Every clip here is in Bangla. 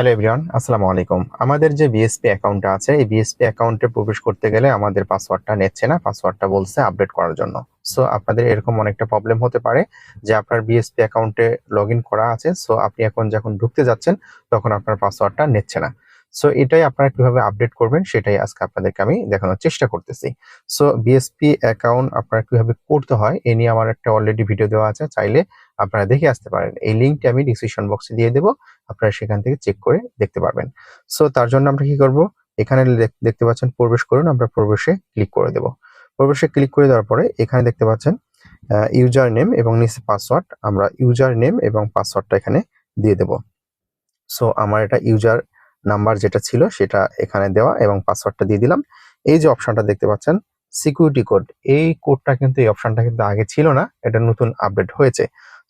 হ্যালো এভরিওয়ান আসসালামু আলাইকুম আমাদের যে বিএসপি অ্যাকাউন্টটা আছে, এই বিএসপি অ্যাকাউন্টে প্রবেশ করতে গেলে আমাদের পাসওয়ার্ডটা নিচ্ছে না পাসওয়ার্ডটা বলছে আপডেট করার জন্য। সো আপনাদের এরকম অনেকটা প্রবলেম হতে পারে যে আপনার বিএসপি অ্যাকাউন্টে লগ করা আছে। সো আপনি এখন যখন ঢুকতে যাচ্ছেন, তখন আপনার পাসওয়ার্ডটা নিচ্ছে না। সো এটাই আপনারা কীভাবে আপডেট করবেন সেটাই আজকে আপনাদেরকে আমি দেখানোর চেষ্টা করতেছি। সো বিএসপি অ্যাকাউন্ট আপনারা কীভাবে করতে হয়, এ নিয়ে আমার একটা অলরেডি ভিডিও দেওয়া আছে, চাইলে আপনারা দেখে আসতে পারেন। এই লিঙ্কটি আমি ডিসক্রিপশন বক্সে দিয়ে দেবো, আপনারা সেখান থেকে চেক করে দেখতে পারবেন। সো তার জন্য আমরা কি করব? এখানে দেখ- দেখতে পাচ্ছেন প্রবেশ করুন, আমরা প্রবেশে ক্লিক করে দেব। প্রবেশে ক্লিক করে দেওয়ার পরে এখানে দেখতে পাচ্ছেন ইউজার নেম এবং নিচে পাসওয়ার্ড আমরা ইউজার নেম এবং পাসওয়ার্ডটা এখানে দিয়ে দেব। সো আমার এটা ইউজার নাম্বার যেটা ছিল সেটা এখানে দেওয়া এবং পাসওয়ার্ডটা দিয়ে দিলাম। এই যে অপশনটা দেখতে পাচ্ছেন সিকিউরিটি কোড এই কোডটা কিন্তু, এই অপশনটা কিন্তু আগে ছিল না, এটা নতুন আপডেট হয়েছে।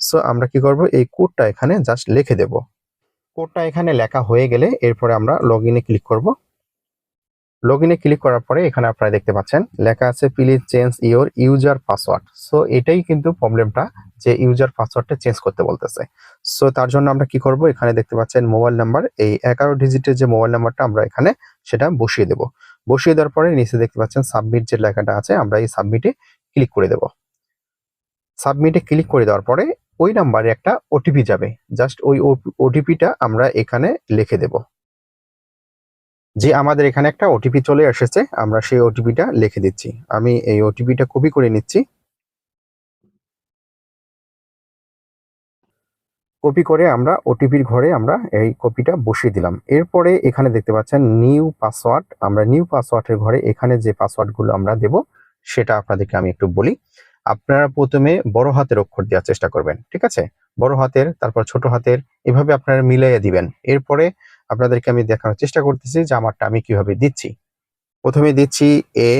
সো আমরা কি করব? এই কোডটা এখানে জাস্ট লিখে দেব। কোডটা এখানে লেখা হয়ে গেলে এরপরে আমরা লগ ইনে ক্লিক করব। লগ ইনে ক্লিক করার পরে এখানে আপনারা দেখতে পাচ্ছেন, লেখা আছে please change your user password so এটাই কিন্তু প্রবলেমটা যে ইউজার পাসওয়ার্ডটা চেঞ্জ করতে বলতেছে। সো তার জন্য আমরা কি করব? এখানে দেখতে পাচ্ছেন মোবাইল নাম্বার এই এগারো ডিজিটের যে মোবাইল নাম্বারটা আমরা এখানে সেটা বসিয়ে দেব। বসিয়ে দেওয়ার পরে নিচে দেখতে পাচ্ছেন সাবমিট যে লেখাটা আছে, আমরা এই সাবমিটে ক্লিক করে দেব। সাবমিটে ক্লিক করে দেওয়ার পরে ওই নাম্বারে একটা ওটিপি যাবে। জাস্ট ওই ওটিপিটা আমরা এখানে লিখে দেব। যে আমাদের এখানে একটা ওটিপি চলে এসেছে, আমরা সেই ওটিপিটা লিখে দিচ্ছি। আমি এই ওটিপিটা কপি করে নিচ্ছি। কপি করে আমরা ওটিপির ঘরে আমরা এই কপিটা বসিয়ে দিলাম। এরপরে এখানে দেখতে পাচ্ছেন নিউ পাসওয়ার্ড আমরা নিউ পাসওয়ার্ডের ঘরে এখানে যে পাসওয়ার্ডগুলো আমরা দেব, সেটা আপনাদেরকে আমি একটু বলি। আপনারা প্রথমে বড় হাতের অক্ষর দেওয়ার চেষ্টা করবেন, ঠিক আছে? বড় হাতের, তারপর ছোট হাতের, এভাবে আপনারা মিলাইয়ে দিবেন। এরপরে আপনাদেরকে আমি দেখানোর চেষ্টা করতেছি যে আমারটা আমি কীভাবে দিচ্ছি। প্রথমে দিচ্ছি এ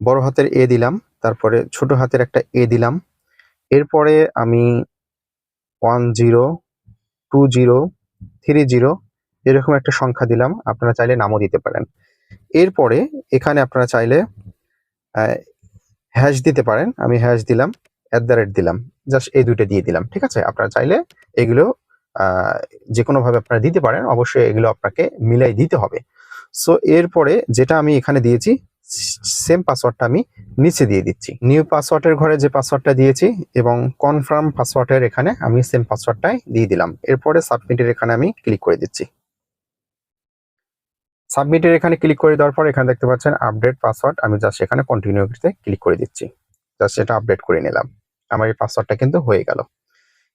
বড় হাতের এ দিলাম, তারপরে ছোট হাতের একটা এ দিলাম। এরপরে আমি one zero two zero three zero এরকম একটা সংখ্যা দিলাম, আপনারা চাইলে নামও দিতে পারেন। এরপরে এখানে আপনারা চাইলে হ্যাশ দিতে পারেন। আমি হ্যাশ দিলাম অ্যাট দ্য রেট দিলাম জাস্ট এই দুইটা দিয়ে দিলাম, ঠিক আছে? আপনারা চাইলে এগুলো যে কোনোভাবে আপনারা দিতে পারেন, অবশ্যই এগুলো আপনাকে মিলাই দিতে হবে। সো এরপরে যেটা আমি এখানে দিয়েছি সেম পাসওয়ার্ডটা আমি নিচে দিয়ে দিচ্ছি। নিউ পাসওয়ার্ডের ঘরে যে পাসওয়ার্ডটা দিয়েছি এবং কনফার্ম পাসওয়ার্ডের এখানে আমি সেম পাসওয়ার্ডটাই দিয়ে দিলাম। এরপরে সাবমিটের এখানে আমি ক্লিক করে দিচ্ছি। সাবমিটের এখানে ক্লিক করে দেওয়ার পর এখানে দেখতে পাচ্ছেন আপডেট পাসওয়ার্ড আমি জাস্ট এখানে কন্টিনিউতে ক্লিক করে দিচ্ছি। জাস্ট এটা আপডেট করে নিলাম। আমার এই পাসওয়ার্ডটা কিন্তু হয়ে গেল।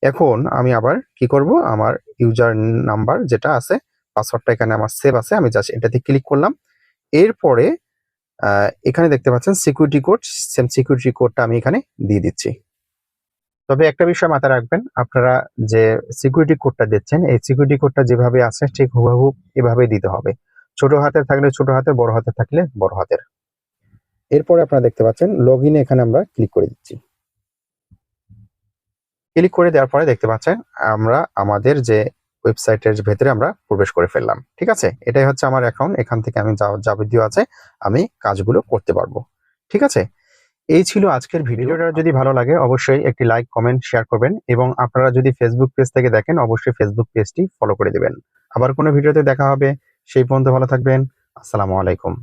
এখন আমি আবার কি করব? আমার ইউজার নাম্বার যেটা আছে পাসওয়ার্ডটা এখানে আমার সেভ আছে, আমি জাস্ট এটাতে ক্লিক করলাম। এরপরে এখানে দেখতে পাচ্ছেন সিকিউরিটি কোড সেম সিকিউরিটি কোডটা আমি এখানে দিয়ে দিচ্ছি। তবে একটা বিষয় মাথায় রাখবেন, আপনারা যে সিকিউরিটি কোডটা দিচ্ছেন, এই সিকিউরিটি কোডটা যেভাবে আছে, ঠিক হুবহু এভাবে দিতে হবে। ছোট হাতের থাকলে ছোট হাতের, বড় হাতের থাকলে বড় হাতের। এরপরে আপনারা দেখতে পাচ্ছেন লগ এখানে আমরা ক্লিক করে দিচ্ছি। ক্লিক করে দেওয়ার পরে দেখতে পাচ্ছেন, আমরা আমাদের যে ওয়েবসাইটের ভেতরে আমরা প্রবেশ করে ফেললাম। ঠিক আছে? এটাই হচ্ছে আমার অ্যাকাউন্ট এখান থেকে আমি যাবতীয় আছে, আমি কাজগুলো করতে পারব। ঠিক আছে? এই ছিল আজকের ভিডিওটা যদি ভালো লাগে, অবশ্যই একটি লাইক কমেন্ট শেয়ার করবেন এবং আপনারা যদি ফেসবুক পেজ থেকে দেখেন, অবশ্যই ফেসবুক পেজটি ফলো করে দেবেন। আবার কোনো ভিডিওতে দেখা হবে। সেই পর্যন্ত ভালো থাকবেন। আসসালামু আলাইকুম।